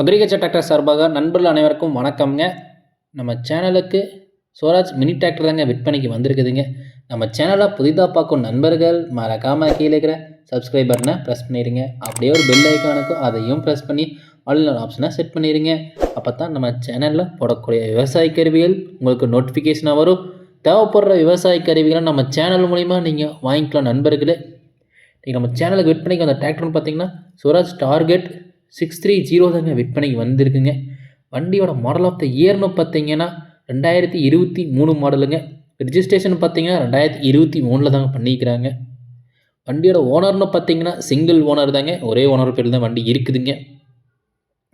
Agriculture tractor சார்பாக நண்பர்கள் அனைவருக்கும் வணக்கம்ங்க. நம்ம சேனலுக்கு சுவராஜ் மினி டிராக்டர் தாங்க விற்பனைக்கு வந்திருக்குதுங்க. நம்ம சேனலை புதிதாக பார்க்கும் நண்பர்கள் மறக்காமல் கீழே இருக்கிற சப்ஸ்கிரைப் பட்டனை ப்ரெஸ் பண்ணிடுங்க அப்படியே ஒரு பெல் ஐக்கானுக்கும் அதையும் ப்ரெஸ் பண்ணி ஆன்லைன் ஆப்ஷனை செட் பண்ணிடுங்க அப்போ தான் நம்ம சேனலில் போடக்கூடிய விவசாய கருவிகள் உங்களுக்கு நோட்டிஃபிகேஷனாக வரும். தேவைப்படுற விவசாய கருவிகளை நம்ம சேனல் மூலிமா நீங்கள் வாங்கிக்கலாம் நண்பர்களே. இன்றைக்கி நம்ம சேனலுக்கு விற்பனைக்கு வந்த டிராக்டர்னு பார்த்தீங்கன்னா Swaraj target six three zero தாங்க விற்பனைக்கு வந்திருக்குங்க. வண்டியோட மாடல் ஆஃப் த இயர்னு பார்த்தீங்கன்னா ரெண்டாயிரத்தி இருபத்தி மூணு மாடலுங்க ரிஜிஸ்ட்ரேஷன் பார்த்தீங்கன்னா ரெண்டாயிரத்தி இருபத்தி மூணில் தாங்க பண்ணிக்கிறாங்க வண்டியோட ஓனர்னு பார்த்தீங்கன்னா சிங்கிள் ஓனர் தாங்க. ஒரே ஓனர் பேரில் தான் வண்டி இருக்குதுங்க.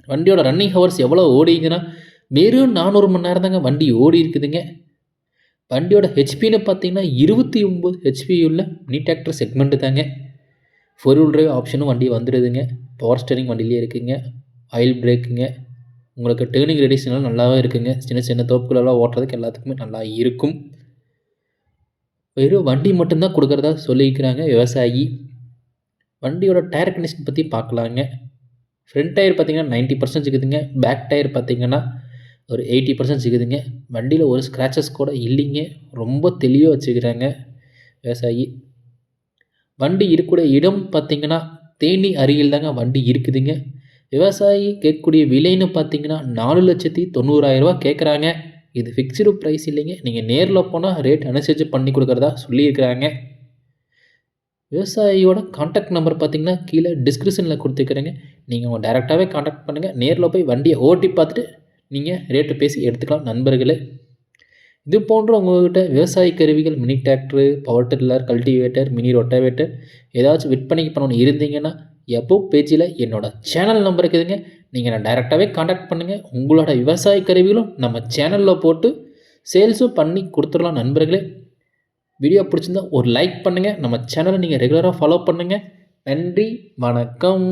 வண்டியோட ரன்னிங் ஹவர்ஸ் எவ்வளோ ஓடிக்குதுன்னா வெறும் நானூறு மணி நேரம் தாங்க வண்டி ஓடி இருக்குதுங்க. வண்டியோட ஹெச்பின்னு பார்த்தீங்கன்னா இருபத்தி ஒம்பது ஹெச்பி உள்ள மினி டிராக்டர் செக்மெண்ட்டு தாங்க. ஃபோர் வீல் ட்ரைவ் ஆப்ஷனும் வண்டி வந்துடுதுங்க பவர் ஸ்டேரிங் வண்டியிலே இருக்குங்க. ஆயில் பிரேக்குங்க உங்களுக்கு டேர்னிங் ரெடிஷனெலாம் நல்லாவே இருக்குங்க. சின்ன சின்ன தோப்புகளெல்லாம் ஓட்டுறதுக்கு எல்லாத்துக்குமே நல்லா இருக்கும். வெறும் வண்டி மட்டும்தான் கொடுக்குறதா சொல்லியிருக்கிறாங்க விவசாயி. வண்டியோட டயர் கண்டிஷன் பற்றி பார்க்கலாங்க. ஃப்ரண்ட் டயர் பார்த்தீங்கன்னா நைன்ட்டி பர்சன்ட் இருக்குதுங்க பேக் டயர் பார்த்தீங்கன்னா ஒரு எயிட்டி பர்சன்ட் இருக்குதுங்க வண்டியில் ஒரு ஸ்க்ராச்சஸ் கூட இல்லைங்க. ரொம்ப தெளிவாக வச்சுக்கிறாங்க விவசாயி. வண்டி இருக்கக்கூடிய இடம் பார்த்தீங்கன்னா தேனி அருகில் தாங்க வண்டி இருக்குதுங்க. விவசாயி கேட்கக்கூடிய விலைன்னு பார்த்தீங்கன்னா நாலு லட்சத்தி தொண்ணூறாயிரரூவா கேட்குறாங்க. இது ஃபிக்ஸ்டு ப்ரைஸ் இல்லைங்க. நீங்கள் நேரில் போனால் ரேட் அனுசரித்து பண்ணி கொடுக்குறதா சொல்லியிருக்கிறாங்க. விவசாயியோட காண்டாக்ட் நம்பர் பார்த்தீங்கன்னா கீழே டிஸ்கிரிப்ஷனில் கொடுத்துக்கிறேங்க நீங்கள் உங்கள் டேரெக்டாகவே காண்டாக்ட் பண்ணுங்கள் நேரில் போய் வண்டியை ஓட்டி பார்த்துட்டு நீங்கள் ரேட்டு பேசி எடுத்துக்கலாம் நண்பர்களே. இது போன்ற உங்கள்கிட்ட விவசாய கருவிகள் mini tractor power tiller cultivator mini rotavator ஏதாச்சும் விற்பனைக்கு பண்ணணும் இருந்தீங்கன்னா எப்போ பேஜில் என்னோட சேனல் நம்பர் இருக்குதுங்க. நீங்கள் நான் டைரெக்டாகவே காண்டாக்ட் பண்ணுங்கள் உங்களோட விவசாய கருவிகளும் நம்ம சேனலில் போட்டு சேல்ஸும் பண்ணி கொடுத்துடலாம் நண்பர்களே. வீடியோ பிடிச்சிருந்தா ஒரு லைக் பண்ணுங்கள் நம்ம சேனலை நீங்கள் ரெகுலராக ஃபாலோ பண்ணுங்கள் நன்றி வணக்கம்.